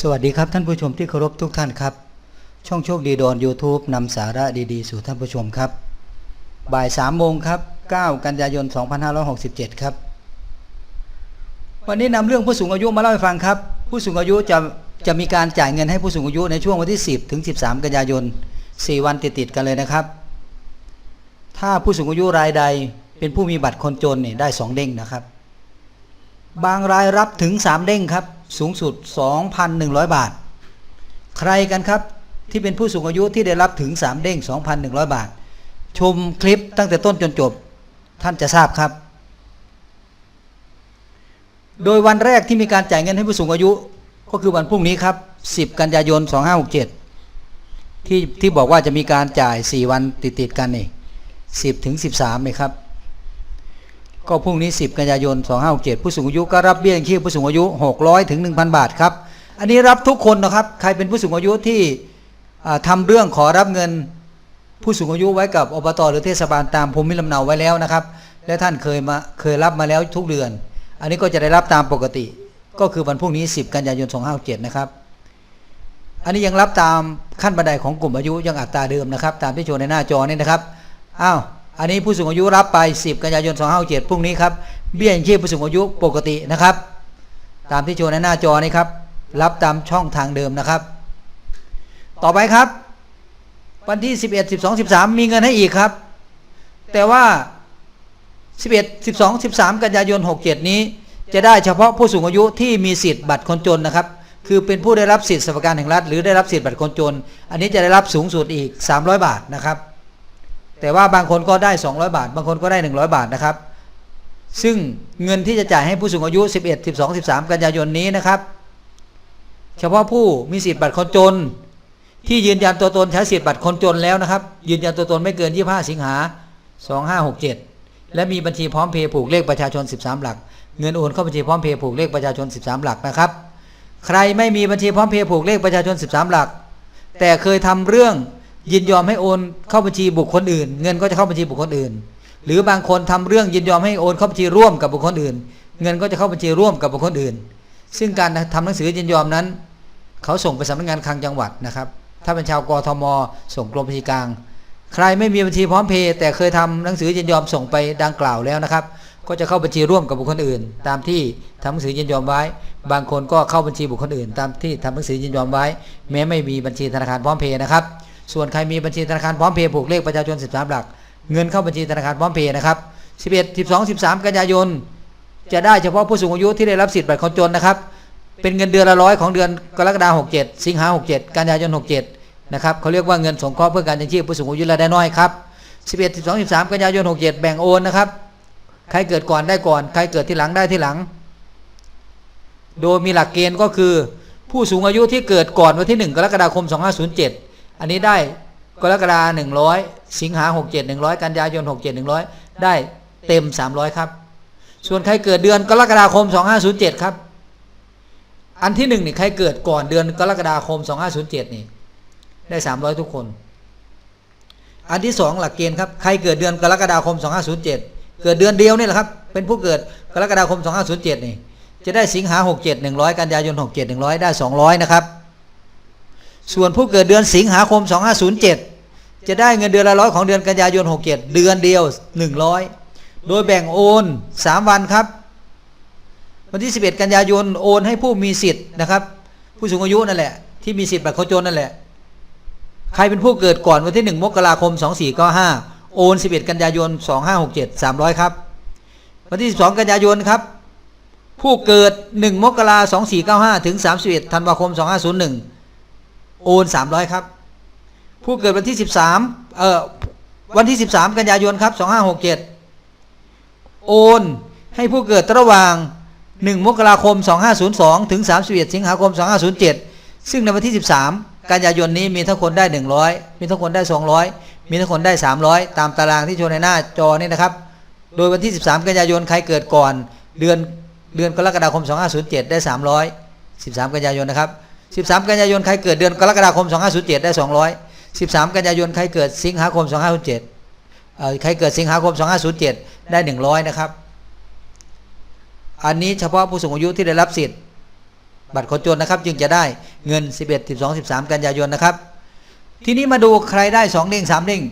สวัสดีครับท่านผู้ชมที่เคารพทุกท่านครับ ช่องโชคดีดอน YouTube นำสาระดีๆ สู่ท่านผู้ชมครับ บ่าย3โมงครับ 9 กันยายน 2567 ครับ วันนี้นำเรื่องผู้สูงอายุมาเล่าให้ฟังครับ ผู้สูงอายุจะจะมีการจ่ายเงินให้ผู้สูงอายุในช่วงวันที่ 10 ถึง 13 กันยายน 4 วันติดๆกันเลยนะครับ ถ้าผู้สูงอายุรายใดเป็นผู้มีบัตรคนจนเนี่ยได้ 2 เด้งนะครับ บางรายรับถึง 3 เด้งครับ สูงสุด 2,100 บาท ใครกันครับที่เป็นผู้สูงอายุที่ได้รับถึง 3 เด้ง 2,100 บาท ชมคลิปตั้งแต่ต้นจนจบ ท่านจะทราบครับ โดยวันแรกที่มีการจ่ายเงินให้ผู้สูงอายุ ก็คือวันพรุ่งนี้ครับ 10 กันยายน 2567 ที่ที่บอกว่าจะมีการจ่าย 4 วันติดๆกันนี่10ถึง13นี่ครับ ก็พรุ่งนี้ 10 กันยายน 2567ผู้สูงอายุก็รับเบี้ยยังชีพผู้สูงอายุ 600ถึง1,000 บาทครับ อันนี้รับทุกคนนะครับ ใครเป็นผู้สูงอายุที่ทำาเรื่องขอรับเงินผู้สูงอายุไว้กับอบตหรือเทศบาลตามภูมิลำเนาไว้แล้วนะครับ และท่านเคยมาเคยรับมาแล้วทุกเดือน อันนี้ก็จะได้รับตามปกติ ก็คือวันพรุ่งนี้ 10 กันยายน 2567นะครับ อันนี้ยังรับตามขั้นบันไดของกลุ่มอายุยังอัตราเดิมนะครับ ตามที่โชว์ในหน้าจอนี่นะครับ อ้าว อันนี้ผู้สูงอายุรับไป 10 กันยายน 2567พรุ่งนี้ครับเบี้ยยังชีพผู้สูงอายุปกตินะครับ ตามที่โชว์ในหน้าจอนี้ครับ รับตามช่องทางเดิมนะครับ ต่อไปครับ วันที่ 11 12 13 มีเงินให้อีกครับ แต่ว่า 11 12 13 กันยายน 67 นี้ จะได้เฉพาะผู้สูงอายุที่มีสิทธิ์บัตรคนจนนะครับ คือเป็นผู้ได้รับสิทธิ์สวัสดิการแห่งรัฐ หรือได้รับสิทธิ์บัตรคนจน อันนี้จะได้รับสูงสุดอีก 300 บาทนะครับ แต่ว่าบางคนก็ได้ 200 บาท บางคนก็ได้ 100 บาทนะครับ ซึ่งเงินที่จะจ่ายให้ผู้สูงอายุ 11 12 13 กันยายนนี้นะครับ เฉพาะผู้มีสิทธิ์บัตรคนจน ที่ยืนยันตัวตนใช้สิทธิ์บัตรคนจนแล้วนะครับ ยืนยันตัวตนไม่เกิน 25 สิงหา 2567 และมีบัญชีพร้อมเพย์ผูกเลขประชาชน 13 หลัก เงินโอนเข้าบัญชีพร้อมเพย์ผูกเลขประชาชน 13 หลักนะครับ ใครไม่มีบัญชีพร้อมเพย์ผูกเลขประชาชน 13 หลัก แต่เคยทำเรื่อง ยินยอมให้โอนเข้าบัญชีบุคคลอื่น เงินก็จะเข้าบัญชีบุคคลอื่น หรือบางคนทำเรื่องยินยอมให้โอนเข้าบัญชีร่วมกับบุคคลอื่น เงินก็จะเข้าบัญชีร่วมกับบุคคลอื่น ซึ่งการทำหนังสือยินยอมนั้น เขาส่งไปสำนักงานคลังจังหวัดนะครับ ถ้าเป็นชาวกทม ส่งกรมบัญชีกลาง ใครไม่มีบัญชีพร้อมเพย์แต่เคยทำหนังสือยินยอมส่งไปดังกล่าวแล้วนะครับ ก็จะเข้าบัญชีร่วมกับบุคคลอื่น ตามที่ทำหนังสือยินยอมไว้ บางคนก็เข้าบัญชีบุคคลอื่น ตามที่ทำหนังสือยินยอมไว้ แม้ไม่มีบัญชีธนาคารพร้อมเพย์นะครับ ส่วนใครมีบัญชีธนาคารพร้อมเพย์ผูกเลขประชาชน 13 หลัก เงินเข้าบัญชีธนาคารพร้อมเพย์นะครับ 11 12 13 กันยายน จะได้เฉพาะผู้สูงอายุที่ได้รับสิทธิ์บัตรคนจนนะครับ เป็นเงินเดือนละร้อยของเดือนกรกฎาคม67 สิงหา67 กันยายน 67 นะครับเขาเรียกว่าเงินสงเคราะห์เพื่อการยังชีพผู้สูงอายุรายได้น้อยครับ 11 12 13 กันยายน 67 แบ่งโอนนะครับ ใครเกิดก่อนได้ก่อน ใครเกิดที่หลังได้ที่หลัง โดยมีหลักเกณฑ์ก็คือผู้สูงอายุที่เกิดก่อนวันที่ 1 กรกฎาคม 2507 อันนี้ได้กรกฎาคม100สิงหา67 100กันยายน67 100ได้เต็ม300ครับ ส่วนใครเกิดเดือนกรกฎาคม2507ครับ อันที่หนึ่งนี่ใครเกิดก่อนเดือนกรกฎาคม2507นี่ ได้300ทุกคน อันที่สองหลักเกณฑ์ครับใครเกิดเดือนกรกฎาคม2507เกิดเดือนเดียวนี่แหละครับ เป็นผู้เกิดกรกฎาคม2507นี่จะได้สิงหา67 100กันยายน67 100ได้200นะครับ ส่วนผู้เกิดเดือนสิงหาคม 2507 จะได้เงินเดือนละร้อยของเดือนกันยายน 67 เดือนเดียว 100 โดยแบ่งโอน 3 วันครับ วันที่ 11 กันยายนโอนให้ผู้มีสิทธิ์นะครับ ผู้สูงอายุนั่นแหละ ที่มีสิทธิ์บัตรคนจนนั่นแหละ ใครเป็นผู้เกิดก่อนวันที่ 1 มกราคม 2495 โอน 11 กันยายน 2567 300 ครับ วันที่ 12 กันยายนครับผู้เกิด 1 มกราคม 2495 ถึง 31 ธันวาคม 2501 โอน300ครับ ผู้เกิดวันที่13เอ่อวันที่13กันยายนครับ2567โอนให้ผู้เกิดระหว่าง1มกราคม2502ถึง31สิงหาคม2507ซึ่งในวันที่13กันยายนนี้มีทั้งคนได้100มีทั้งคนได้200มีทั้งคนได้300ตามตารางที่โชว์ในหน้าจอนี่นะครับ โดยวันที่13กันยายนใครเกิดก่อนเดือนเดือนกรกฎาคม 2507 ได้ 300 13 กันยายนนะครับ 13 กันยายนใครเกิดเดือนกรกฎาคม 2507 ได้ 200 13 กันยายนใครเกิดสิงหาคม 2507เอ่อใครเกิดสิงหาคม 2507 ได้ 100 นะครับ อันนี้เฉพาะผู้สูงอายุที่ได้รับสิทธิ์ บัตรคนจนนะครับ จึงจะได้เงิน 11 12 13 กันยายนนะครับ ทีนี้มาดูใครได้2เด้ง3เด้ง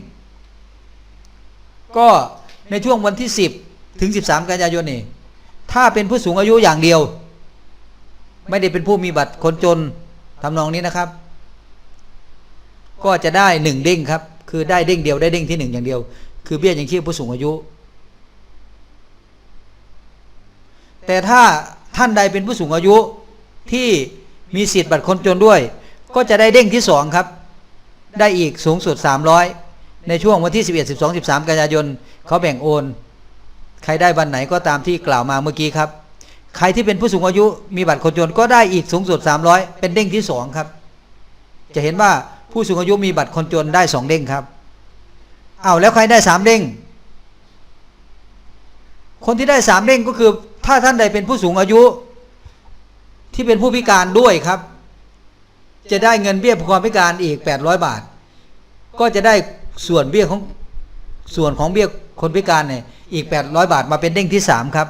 ก็ในช่วงวันที่ 10 ถึง 13 กันยายนนี่ถ้าเป็นผู้สูงอายุอย่างเดียว ไม่ได้เป็นผู้มีบัตรคนจน ทำนองนี้นะครับ ก็จะได้หนึ่งเด้งครับ คือได้เด้งเดียวได้เด้งที่หนึ่งอย่างเดียว คือเบี้ยยังชีพผู้สูงอายุ แต่ถ้าท่านใดเป็นผู้สูงอายุที่มีสิทธิ์บัตรคนจนด้วย ก็จะได้เด้งที่สองครับ ได้อีกสูงสุด 300 ในช่วงวันที่ 11 12 13 กันยายนเขาแบ่งโอน ใครได้วันไหนก็ตามที่กล่าวมาเมื่อกี้ครับ ใครที่เป็นผู้สูงอายุมีบัตรคนจนก็ได้อีกสูงสุด 300 เป็นเด้งที่สองครับ จะเห็นว่าผู้สูงอายุมีบัตรคนจนได้สองเด้งครับเอาแล้วใครได้สามเด้งคนที่ได้สามเด้งก็คือ ถ้าท่านใดเป็นผู้สูงอายุ ที่เป็นผู้พิการด้วยครับ จะได้เงินเบี้ยผู้ความพิการอีก 800 บาท ก็จะได้ส่วนเบี้ยของส่วนของเบี้ยคนพิการเนี่ยอีก 800 บาทมาเป็นเด้งที่ 3 ครับ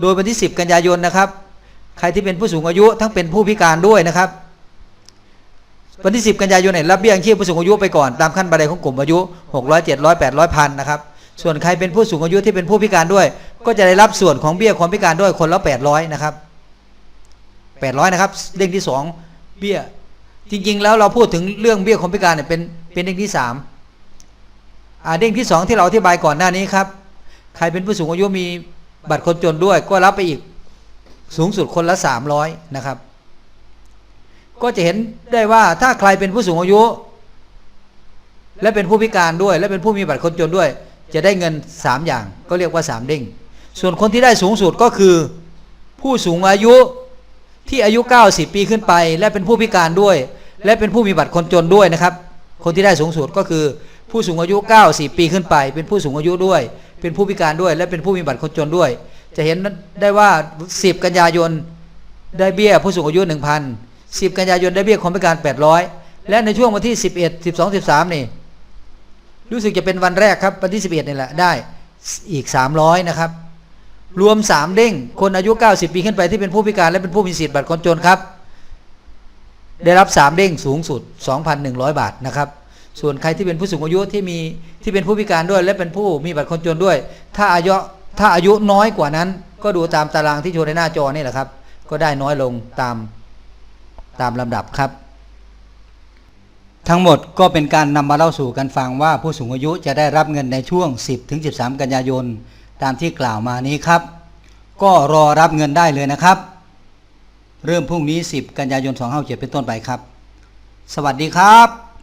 โดยวันที่ 10 กันยายนนะครับ ใครที่เป็นผู้สูงอายุทั้งเป็นผู้พิการด้วยนะครับ วันที่ 10 กันยายนเนี่ยรับเบี้ยยังชีพผู้สูงอายุไปก่อนตามขั้นบันไดของกลุ่มอายุ 600 700 800พันนะครับส่วนใครเป็นผู้สูงอายุที่เป็นผู้พิการด้วย ก็จะได้รับส่วนของเบี้ยความพิการด้วยคนละ 800 นะครับ 800 นะครับเด้งที่ 2 เบี้ยจริง ๆ แล้วเราพูดถึงเรื่องเบี้ยคนพิการเนี่ยเป็นเป็นเด้งที่3อ่าเด้งที่ 2 ที่เราอธิบายก่อนหน้านี้ครับใครเป็นผู้สูงอายุมี บัตรคนจนด้วยก็รับไปอีกสูงสุดคนละ300นะครับ ก็จะเห็นได้ว่าถ้าใครเป็นผู้สูงอายุ และเป็นผู้พิการด้วย และเป็นผู้มีบัตรคนจนด้วย จะได้เงิน3อย่าง ก็เรียกว่า3เด้งส่วนคนที่ได้สูงสุดก็คือ ผู้สูงอายุที่อายุ 90 ปีขึ้นไป และเป็นผู้พิการด้วย และเป็นผู้มีบัตรคนจนด้วยนะครับ คนที่ได้สูงสุดก็คือ ผู้สูงอายุ 90 ปีขึ้นไป เป็นผู้สูงอายุด้วย เป็นผู้พิการด้วย และเป็นผู้มีบัตรคนจนด้วย จะเห็นได้ว่า 10 กันยายนได้เบี้ยผู้สูงอายุ 1,000 10 กันยายนได้เบี้ยคนพิการ 800 และในช่วงวันที่ 11 12 13 นี่ รู้สึกจะเป็นวันแรกครับวันที่ 11 นี่แหละได้อีก 300 นะครับ รวม 3 เด้งคนอายุ 90 ปีขึ้นไปที่เป็นผู้พิการและเป็นผู้มีสิทธิ์บัตรคนจนครับ ได้รับ 3 เด้งสูงสุด 2,100 บาทนะครับ ส่วนใครที่เป็นผู้สูงอายุที่มีที่เป็นผู้พิการด้วย และเป็นผู้มีบัตรคนจนด้วย ถ้าอายุถ้าอายุน้อยกว่านั้น ก็ดูตามตารางที่โชว์ในหน้าจอนี่แหละครับ ก็ได้น้อยลงตามตามลำดับครับ ทั้งหมดก็เป็นการนำมาเล่าสู่กันฟังว่าผู้สูงอายุจะได้รับเงินในช่วง 10ถึง13 กันยายน ตามที่กล่าวมานี้ครับ ก็รอรับเงินได้เลยนะครับ เริ่มพรุ่งนี้ 10 กันยายน 257 เป็นต้นไปครับ สวัสดีครับ